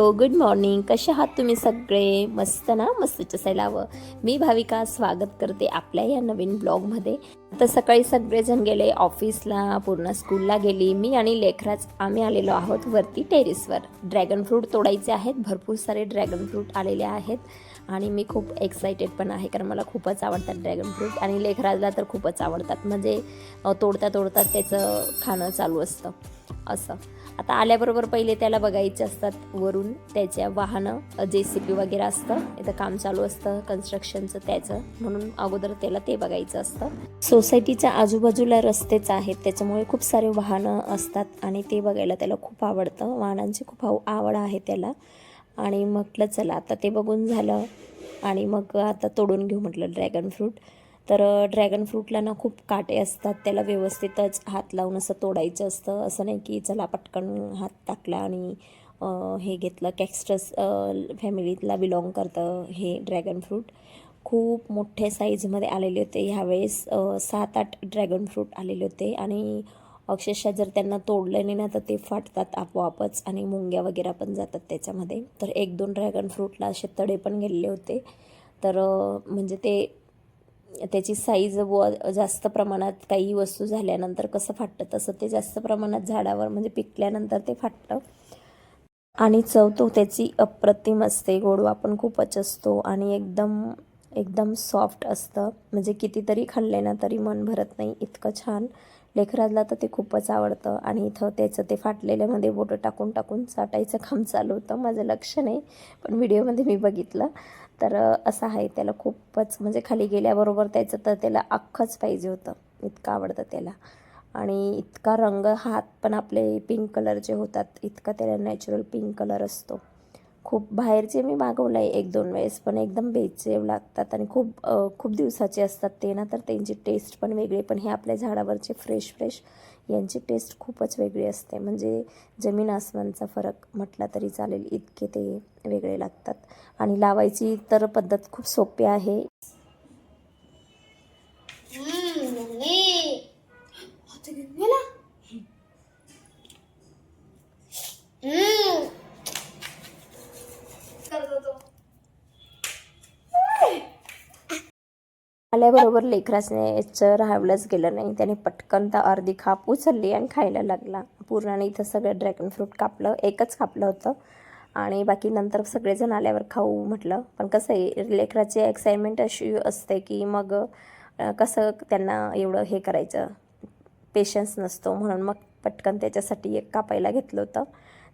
Hello good morning कसे आहात तुम्ही सगळे? मस्त ना? मस्तच असायला हवं मी भाविका स्वागत करते आपल्या या नवीन ब्लॉगमध्ये. तर सकाळी सगळेजण गेले ऑफिसला पूर्ण स्कूलला गेली. मी आणि लेखराज आम्ही आलेलो आहोत वरती टेरेसवर. ड्रॅगन फ्रूट तोडायचे आहेत. भरपूर सारे ड्रॅगन फ्रूट आलेले आहेत. आणि मी खूप एक्सायटेड पण आहे कारण मला खूपच आवडतात ड्रॅगन फ्रूट आणि लेखराजला तर खूपच आवडतात. म्हणजे तोडता तोडता त्याचं खाणं चालू असतं. असं. आता आल्याबरोबर पहिले त्याला बघायचे असतात वरून त्याच्या वाहनं जे सी पी वगैरे असतं. इथं काम चालू असतं कन्स्ट्रक्शनचं त्याचं. म्हणून अगोदर त्याला ते बघायचं असतं. सोसायटीच्या आजूबाजूला रस्तेच आहेत त्याच्यामुळे खूप सारे वाहनं असतात आणि ते बघायला त्याला खूप आवडतं. वाहनांची खूप आव आवड आहे त्याला. आणि म्हटलं चला आता ते बघून झालं. आणि मग आता तोडून घेऊ म्हटलं ड्रॅगन फ्रूट. तर ड्रॅगन फ्रूटला ना खूप काटे असतात. त्याला व्यवस्थितच हात लावून असं तोडायचं असतं. असं नाही की चला पटकन हात टाकला आणि हे घेतलं कॅक्स्टस फॅमिलीतला बिलॉंग करतं हे ड्रॅगन फ्रूट. खूप मोठ्या साईजमध्ये आलेले होते. ह्यावेळेस सात आठ ड्रॅगन फ्रूट आलेले होते. आणि अक्षरशः जर त्यांना तोडलं नाही ना तर ते फाटतात आपोआपच आणि मुंग्या वगैरे पण जातात त्याच्यामध्ये. तर एक दोन ड्रॅगन फ्रूटला असे तडे पण गेलेले होते. तर म्हणजे ते त्याची साईज व जास्त प्रमाणात काही वस्तू झाल्यानंतर कसं फाटतं तसं ते जास्त प्रमाणात झाडावर म्हणजे पिकल्यानंतर ते फाटतं. आणि चव तो त्याची अप्रतिम असते. गोडवा पण खूपच असतो आणि एकदम एकदम सॉफ्ट असतं. म्हणजे कितीतरी खाल्ले ना तरी मन भरत नाही. इतकं छान. लेखराजला तर ते खूपच आवडतं. आणि इथं त्याचं ते फाटलेल्यामध्ये बोटं टाकून टाकून चाटायचं काम चालू होतं. माझं लक्ष नाही पण व्हिडिओमध्ये मी बघितलं. तर असं आहे. त्याला खूपच म्हणजे खाली गेल्याबरोबर त्याचं तर त्याला अख्खंच पाहिजे होतं. इतकं आवडतं त्याला. आणि इतका रंग हात पण आपले पिंक कलरचे होतात. इतका त्याला नॅचरल पिंक कलर असतो. खूप बाहेरचे मी मागवलं आहे एक दोन वेळेस पण एकदम बेचेव लागतात आणि खूप खूप दिवसाचे असतात ते ना तर त्यांची टेस्ट पण वेगळी. पण हे आपल्या झाडावरचे फ्रेश फ्रेश यांची टेस्ट खूपच वेगळी असते. म्हणजे जमीन आसमानचा फरक म्हटला तरी चालेल इतके ते वेगळे लागतात. आणि लावायची तर पद्धत खूप सोपी आहे. आल्याबरोबर लेकरासने राहावलंच गेलं नाही. त्याने पटकन तर अर्धी खाप उचलली आणि खायला लागला. पूर्णाने इथं सगळं ड्रॅगन फ्रूट कापलं एकच कापलं होतं. आणि बाकी नंतर सगळेजण आल्यावर खाऊ म्हटलं. पण कसं आहे लेकराची एक्साइटमेंट अशी असते की मग कसं त्यांना एवढं हे करायचं? पेशन्स नसतो म्हणून मग पटकन त्याच्यासाठी एक कापायला घेतलं होतं.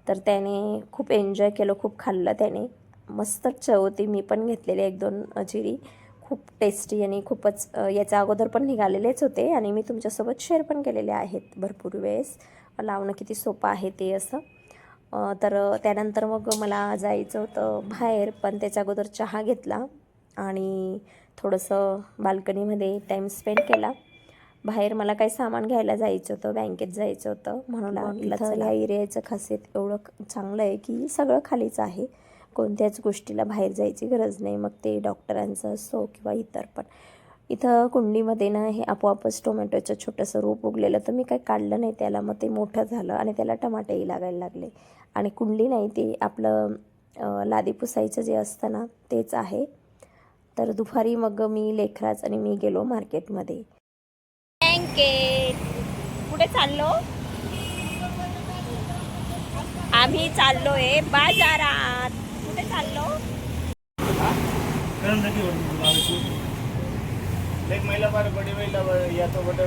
तर त्याने खूप एन्जॉय केलं खूप खाल्लं त्याने. मस्त चव होती. मी पण घेतलेली एक दोन जिरी. खूप टेस्टी आणि खूपच याच्या अगोदर पण निघालेलेच होते आणि मी तुमच्यासोबत शेअर पण केलेले आहेत भरपूर वेळेस. लावणं किती सोपं आहे ते असं. तर त्यानंतर मग मला जायचं होतं बाहेर पण त्याच्या अगोदर चहा घेतला आणि थोडंसं बाल्कनीमध्ये टाईम स्पेंड केला. बाहेर मला काही सामान घ्यायला जायचं होतं बँकेत जायचं होतं. म्हणून या एरियाचं खासियत एवढं चांगलं आहे की सगळं खालीच आहे. कोणत्याच गोष्टीला बाहेर जायची गरज नाही. मग ते डॉक्टरांचं असो किंवा इतर पण. इथं कुंडीमध्ये ना हे आपोआपच टोमॅटोचं छोटंसं रोप उगलेलं. तर मी काही काढलं नाही त्याला. मग ते मोठं झालं आणि त्याला टमाटेही लागायला लागले. आणि कुंडी नाही ते आपलं लादी पुसायचं जे असतं ना तेच आहे. तर दुपारी मग मी लेखराज आणि मी गेलो मार्केटमध्ये. कुठे चाललो? आम्ही चाललोय बाजारात. हो एक महिला पर बड़ी महिला या तो बड़े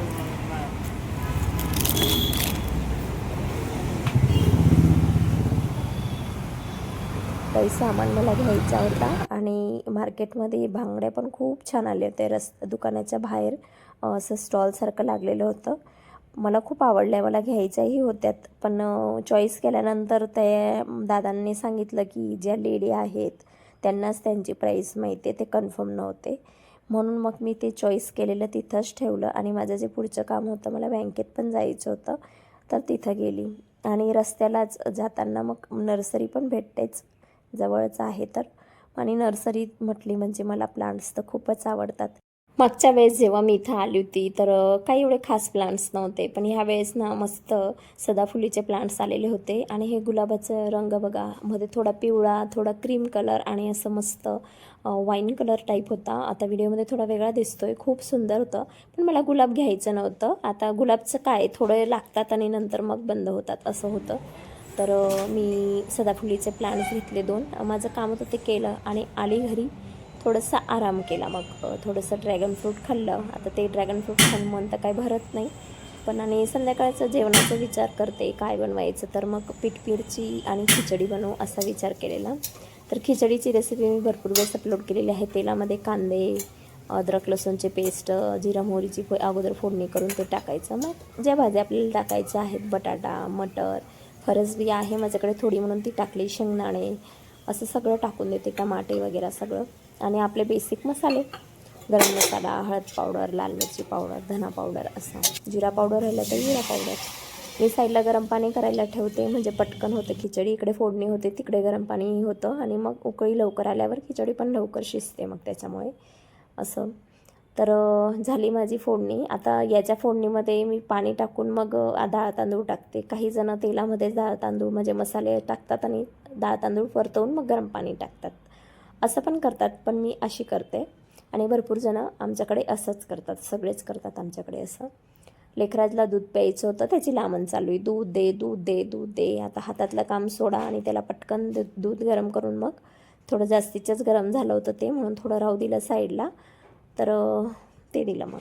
काही सामान मला घ्यायचा होता आणि मार्केटमध्ये बांगड्या पण खूप छान आले होते. रस दुकानाच्या बाहेर असं स्टॉलसारखं लागलेलं होतं. मला खूप आवडल्या मला घ्यायच्याही होत्यात. पण चॉईस केल्यानंतर त्या दादांनी सांगितलं की ज्या लेडी आहेत त्यांनाच त्यांची प्राईस माहिती आहे ते कन्फर्म नव्हते. म्हणून मग मी ते चॉईस केलेलं तिथंच ठेवलं आणि माझं जे पुढचं काम होतं मला बँकेत पण जायचं होतं तर तिथं गेली. आणि रस्त्यालाच जाताना मग नर्सरी पण भेटतेच जवळच आहे तर. आणि नर्सरी म्हटली म्हणजे मला प्लांट्स तर खूपच आवडतात. मागच्या वेळेस जेव्हा मी इथं आली होती तर काही एवढे खास प्लांट्स नव्हते. पण ह्या वेळेस ना मस्त सदाफुलीचे प्लांट्स आलेले होते. आणि हे गुलाबाचं रंग बघा मध्ये थोडा पिवळा थोडा क्रीम कलर आणि असं मस्त वाईन कलर टाईप होता. आता व्हिडिओमध्ये थोडा वेगळा दिसतोय खूप सुंदर होतं. पण मला गुलाब घ्यायचं नव्हतं. आता गुलाबचं काय थोडे लागतात आणि नंतर मग बंद होतात असं होतं. तर मी सदाफुलीचे प्लांट्स घेतले दोन. माझं काम होतं ते केलं आणि आली घरी. थोडंसं आराम केला. मग थोडंसं ड्रॅगन फ्रूट खाल्लं. आता ते ड्रॅगन फ्रूट खाऊन मन तर काही भरत नाही. पण आणि संध्याकाळचं जेवणाचा विचार करते काय बनवायचं? तर मग पीठ आणि खिचडी बनवू असा विचार केलेला. तर खिचडीची रेसिपी मी भरपूर वेळेस अपलोड केलेली आहे. तेलामध्ये कांदे अद्रक लसूणचे पेस्ट जिरा मोहरीची फो अगोदर फोडणी करून ते टाकायचं. मग ज्या भाज्या आपल्याला टाकायच्या आहेत बटाटा मटर फरसबी आहे माझ्याकडे थोडी म्हणून ती टाकली. शेंगदाणे असं सगळं टाकून देते टमाटे वगैरे सगळं. आणि आपले बेसिक मसाले. गरम मसाला हळद पावडर लाल मिरची पावडर धना पावडर असा. जिरा पावडर राहिलं तर जिरा पावडर मी साईडला गरम पाणी करायला ठेवते म्हणजे पटकन होतं खिचडी. इकडे फोडणी होते तिकडे गरम पाणी होतं. आणि मग उकळी लवकर आल्यावर खिचडी पण लवकर शिजते मग त्याच्यामुळे. असं. तर झाली माझी फोडणी. आता याच्या फोडणीमध्ये मी पाणी टाकून मग डाळ तांदूळ टाकते. काही जण तेलामध्ये डाळ तांदूळ म्हणजे मसाले टाकतात आणि डाळ तांदूळ परतवून मग गरम पाणी टाकतात. असं पण करतात पण मी अशी करते. आणि भरपूर जणं आमच्याकडे असंच करतात. सगळेच करतात आमच्याकडे असं. लेकराजला दूध प्यायचं होतं त्याची लामण चालू आहे. दूध दे दूध दे दूध दे. आता हातातलं काम सोडा आणि त्याला पटकन दूध दूध गरम करून मग थोडं जास्तीचंच गरम झालं होतं ते म्हणून थोडं राहू दिलं साईडला. तर ते दिलं मग.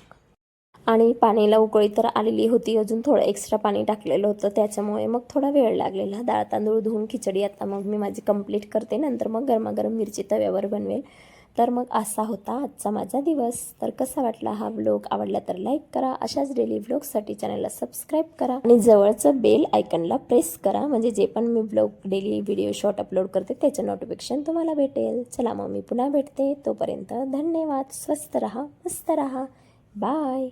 आणि पाणीला उकळी तर आलेली होती अजून थोडं एक्स्ट्रा पाणी टाकलेलं होतं त्याच्यामुळे मग थोडा वेळ लागलेला. डाळ तांदूळ धुवून खिचडी आता मग मी माझी कंप्लीट करते नंतर मग गरमागरम मिरची तव्यावर बनवेल. तर मग असा होता आजचा माझा दिवस. तर कसा वाटला हा व्लॉग आवडला तर लाईक करा. अशाच डेली व्लॉगसाठी चॅनलला सबस्क्राईब करा. आणि जवळचं बेल आयकनला प्रेस करा. म्हणजे जे पण मी blog daily video short upload करते त्याचं नोटिफिकेशन तुम्हाला भेटेल. चला मग मी पुन्हा भेटते. तोपर्यंत धन्यवाद. स्वस्त रहा मस्त रहा. बाय